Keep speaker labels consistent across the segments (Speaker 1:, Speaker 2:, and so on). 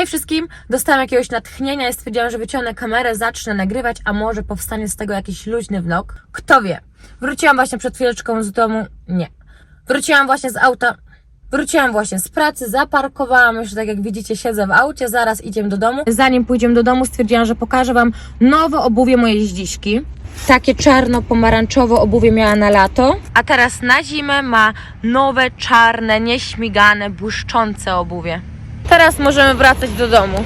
Speaker 1: Hej wszystkim, dostałam jakiegoś natchnienia i stwierdziłam, że wyciągnę kamerę, zacznę nagrywać, a może powstanie z tego jakiś luźny vlog. Kto wie? Wróciłam właśnie przed chwileczką z domu. Nie. Wróciłam właśnie z auta. Wróciłam właśnie z pracy, zaparkowałam już, tak jak widzicie, siedzę w aucie, zaraz idziemy do domu. Zanim pójdziemy do domu, stwierdziłam, że pokażę Wam nowe obuwie mojej jeździśki. Takie czarno-pomarańczowe obuwie miała na lato, a teraz na zimę ma nowe, czarne, nieśmigane, błyszczące obuwie. Teraz możemy wracać do domu.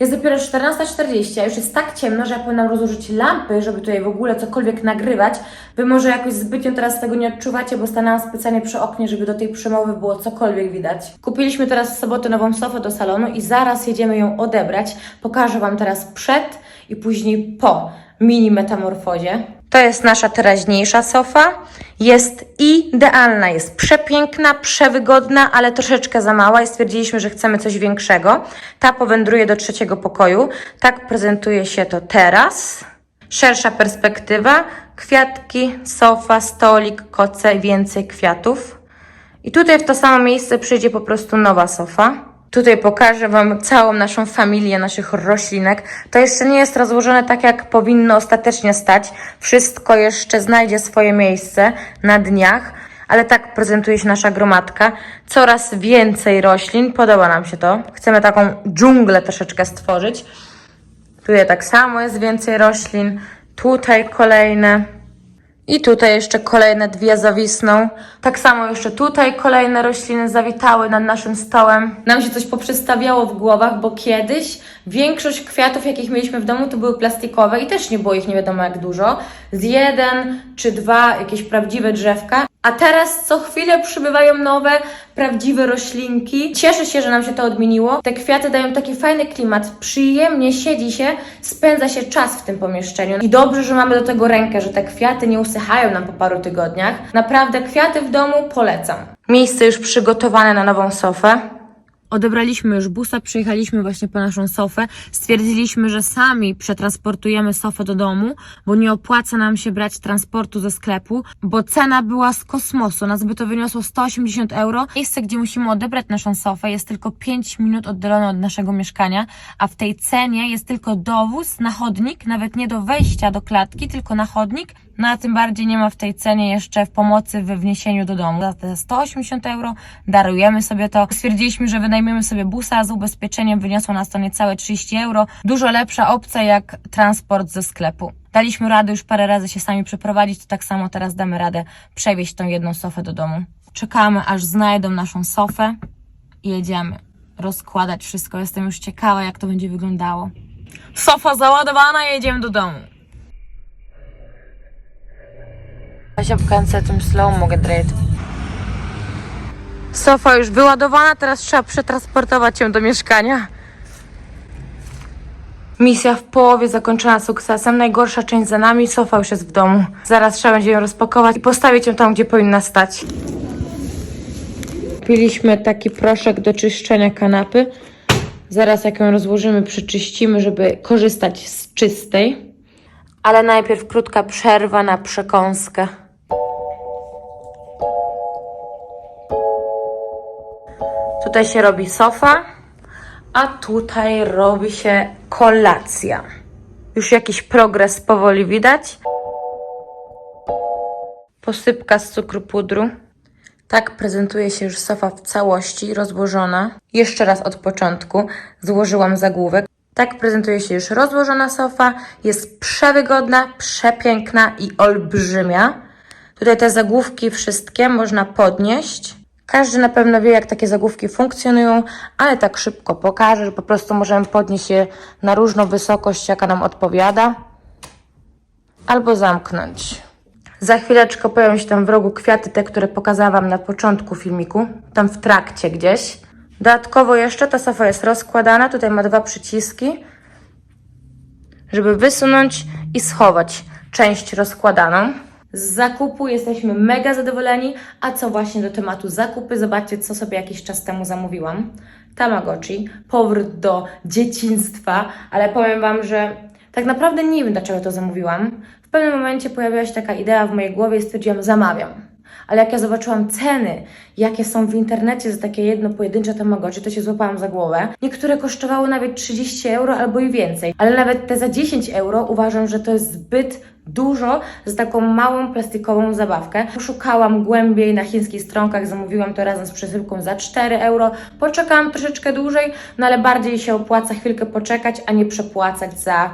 Speaker 1: Jest dopiero 14.40, a już jest tak ciemno, że ja powinnam rozłożyć lampy, żeby tutaj w ogóle cokolwiek nagrywać. Wy może jakoś zbytnio teraz tego nie odczuwacie, bo stanęłam specjalnie przy oknie, żeby do tej przemowy było cokolwiek widać. Kupiliśmy teraz w sobotę nową sofę do salonu i zaraz jedziemy ją odebrać. Pokażę Wam teraz przed i później po mini metamorfozie. To jest nasza teraźniejsza sofa. Jest idealna, jest przepiękna, przewygodna, ale troszeczkę za mała i stwierdziliśmy, że chcemy coś większego. Ta powędruje do trzeciego pokoju. Tak prezentuje się to teraz. Szersza perspektywa, kwiatki, sofa, stolik, koce więcej kwiatów. I tutaj w to samo miejsce przyjdzie po prostu nowa sofa. Tutaj pokażę Wam całą naszą familię naszych roślinek. To jeszcze nie jest rozłożone tak, jak powinno ostatecznie stać. Wszystko jeszcze znajdzie swoje miejsce na dniach, ale tak prezentuje się nasza gromadka. Coraz więcej roślin, podoba nam się to. Chcemy taką dżunglę troszeczkę stworzyć. Tutaj tak samo jest więcej roślin. Tutaj kolejne. I tutaj jeszcze kolejne dwie zawisną. Tak samo jeszcze tutaj kolejne rośliny zawitały nad naszym stołem. Nam się coś poprzestawiało w głowach, bo kiedyś większość kwiatów, jakich mieliśmy w domu, to były plastikowe i też nie było ich nie wiadomo jak dużo. Z jeden czy dwa jakieś prawdziwe drzewka. A teraz co chwilę przybywają nowe, prawdziwe roślinki. Cieszę się, że nam się to odmieniło. Te kwiaty dają taki fajny klimat. Przyjemnie siedzi się, spędza się czas w tym pomieszczeniu. I dobrze, że mamy do tego rękę, że te kwiaty nie usychają nam po paru tygodniach. Naprawdę kwiaty w domu polecam. Miejsce już przygotowane na nową sofę. Odebraliśmy już busa, przyjechaliśmy właśnie po naszą sofę. Stwierdziliśmy, że sami przetransportujemy sofę do domu, bo nie opłaca nam się brać transportu ze sklepu, bo cena była z kosmosu. Nas by to wyniosło 180 euro. Miejsce, gdzie musimy odebrać naszą sofę jest tylko 5 minut oddalone od naszego mieszkania, a w tej cenie jest tylko dowóz na chodnik, nawet nie do wejścia do klatki, tylko na chodnik. No a tym bardziej nie ma w tej cenie jeszcze w pomocy we wniesieniu do domu. Za te 180 euro darujemy sobie to. Stwierdziliśmy, że wynajmiemy sobie busa z ubezpieczeniem, wyniosło nas to niecałe 30 euro. Dużo lepsza opcja jak transport ze sklepu. Daliśmy radę już parę razy się sami przeprowadzić, to tak samo teraz damy radę przewieźć tą jedną sofę do domu. Czekamy aż znajdą naszą sofę i jedziemy rozkładać wszystko. Jestem już ciekawa jak to będzie wyglądało. Sofa załadowana, jedziemy do domu. Asia w końcu tym slow mogę dreht. Sofa już wyładowana, teraz trzeba przetransportować ją do mieszkania. Misja w połowie zakończona sukcesem. Najgorsza część za nami, sofa już jest w domu. Zaraz trzeba będzie ją rozpakować i postawić ją tam, gdzie powinna stać. Kupiliśmy taki proszek do czyszczenia kanapy. Zaraz jak ją rozłożymy, przeczyścimy, żeby korzystać z czystej. Ale najpierw krótka przerwa na przekąskę. Tutaj się robi sofa, a tutaj robi się kolacja. Już jakiś progres powoli widać. Posypka z cukru pudru. Tak prezentuje się już sofa w całości, rozłożona. Jeszcze raz od początku złożyłam zagłówek. Tak prezentuje się już rozłożona sofa. Jest przewygodna, przepiękna i olbrzymia. Tutaj te zagłówki wszystkie można podnieść. Każdy na pewno wie, jak takie zagłówki funkcjonują, ale tak szybko pokażę, że po prostu możemy podnieść je na różną wysokość, jaka nam odpowiada, albo zamknąć. Za chwileczkę pojawią się tam w rogu kwiaty, te, które pokazałam na początku filmiku, tam w trakcie gdzieś. Dodatkowo jeszcze ta sofa jest rozkładana, tutaj ma dwa przyciski, żeby wysunąć i schować część rozkładaną. Z zakupu jesteśmy mega zadowoleni, a co właśnie do tematu zakupy, zobaczcie, co sobie jakiś czas temu zamówiłam. Tamagotchi, powrót do dzieciństwa, ale powiem Wam, że tak naprawdę nie wiem, dlaczego to zamówiłam. W pewnym momencie pojawiła się taka idea w mojej głowie i stwierdziłam, zamawiam. Ale jak ja zobaczyłam ceny, jakie są w internecie za takie jedno pojedyncze Tamagotchi, to się złapałam za głowę. Niektóre kosztowały nawet 30 euro albo i więcej, ale nawet te za 10 euro uważam, że to jest zbyt dużo za taką małą plastikową zabawkę. Poszukałam głębiej na chińskich stronkach, zamówiłam to razem z przesyłką za 4 euro. Poczekałam troszeczkę dłużej, no ale bardziej się opłaca chwilkę poczekać, a nie przepłacać za,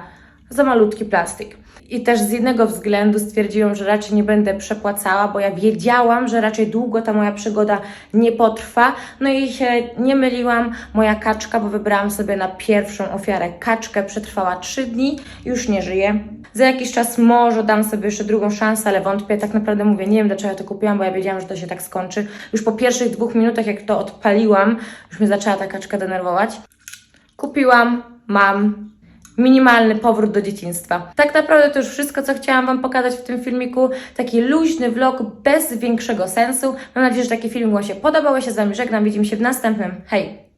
Speaker 1: za malutki plastik. I też z jednego względu stwierdziłam, że raczej nie będę przepłacała, bo ja wiedziałam, że raczej długo ta moja przygoda nie potrwa. No i się nie myliłam. Moja kaczka, bo wybrałam sobie na pierwszą ofiarę kaczkę, przetrwała 3 dni, już nie żyje. Za jakiś czas może dam sobie jeszcze drugą szansę, ale wątpię. Tak naprawdę mówię, nie wiem dlaczego ja to kupiłam, bo ja wiedziałam, że to się tak skończy. Już po pierwszych dwóch minutach, jak to odpaliłam, już mnie zaczęła ta kaczka denerwować. Kupiłam, mam, minimalny powrót do dzieciństwa. Tak naprawdę to już wszystko, co chciałam Wam pokazać w tym filmiku. Taki luźny vlog bez większego sensu. Mam nadzieję, że taki film Wam się podobał. Ja się z Wami żegnam. Widzimy się w następnym. Hej!